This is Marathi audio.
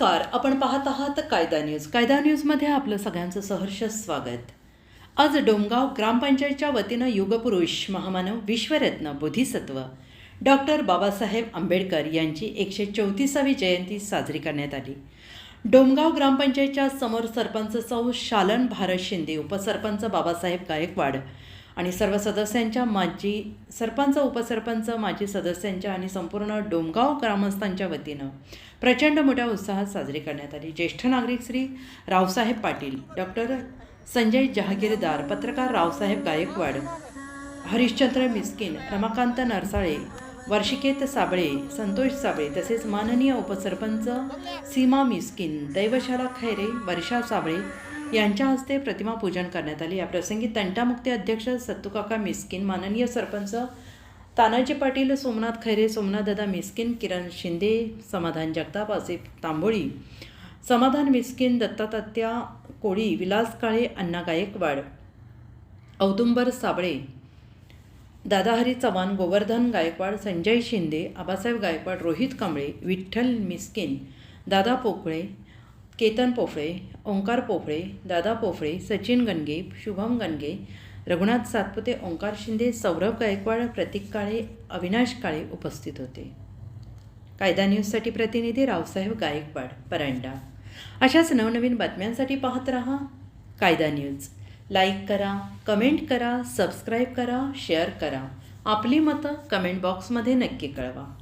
आपण पाहत आहात कायदा न्यूज. कायदा न्यूजमध्ये आपलं सगळ्यांचं सहर्ष स्वागत. आज डोमगाव ग्रामपंचायतच्या वतीनं युगपुरुष महामानव विश्वरत्न बोधिसत्व. डॉक्टर बाबासाहेब आंबेडकर यांची एकशे चौतीसावी जयंती साजरी करण्यात आली. डोमगाव ग्रामपंचायतच्या समोर सरपंच सौ शालन भारत शिंदे उपसरपंच बाबासाहेब गायकवाड आणि सर्व सदस्यांच्या माजी सरपंच उपसरपंच माजी सदस्यांच्या आणि संपूर्ण डोमगाव ग्रामस्थांच्या वतीनं प्रचंड मोठ्या उत्साहात साजरी करण्यात आली. ज्येष्ठ नागरिक श्री रावसाहेब पाटील डॉक्टर संजय जहागीरदार पत्रकार रावसाहेब गायकवाड हरिश्चंद्र मिस्किन रमाकांत नरसाळे वर्षिकेत साबळे संतोष साबळे तसेच माननीय उपसरपंच सीमा मिस्किन दैवशाला खैरे वर्षा साबळे यांच्या हस्ते प्रतिमा पूजन करण्यात आली. या प्रसंगी तंटामुक्ती अध्यक्ष सत्तुकाका मिस्किन माननीय सरपंच तानाजी पाटील सोमनाथ खैरे सोमनाथ दादा मिस्किन किरण शिंदे समाधान जगताप आसिफ तांबोळी समाधान मिस्किन दत्तात्या कोळी विलास काळे अण्णा गायकवाड औदुंबर साबळे दादाहरी चव्हाण गोवर्धन गायकवाड संजय शिंदे आबासाहेब गायकवाड रोहित कांबळे विठ्ठल मिस्किन दादा पोकळे केतन पोफळे ओंकार पोफळे दादा पोफळे सचिन गणगे शुभम गणगे रघुनाथ सातपुते ओंकार शिंदे सौरभ गायकवाड प्रतीक काळे अविनाश काळे उपस्थित होते. कायदा न्यूजसाठी प्रतिनिधी रावसाहेब गायकवाड परांडा. अशाच नवनवीन बातम्यांसाठी पाहत रहा कायदा न्यूज. लाईक करा कमेंट करा सबस्क्राईब करा शेअर करा. आपली मतं कमेंट बॉक्समध्ये नक्की कळवा.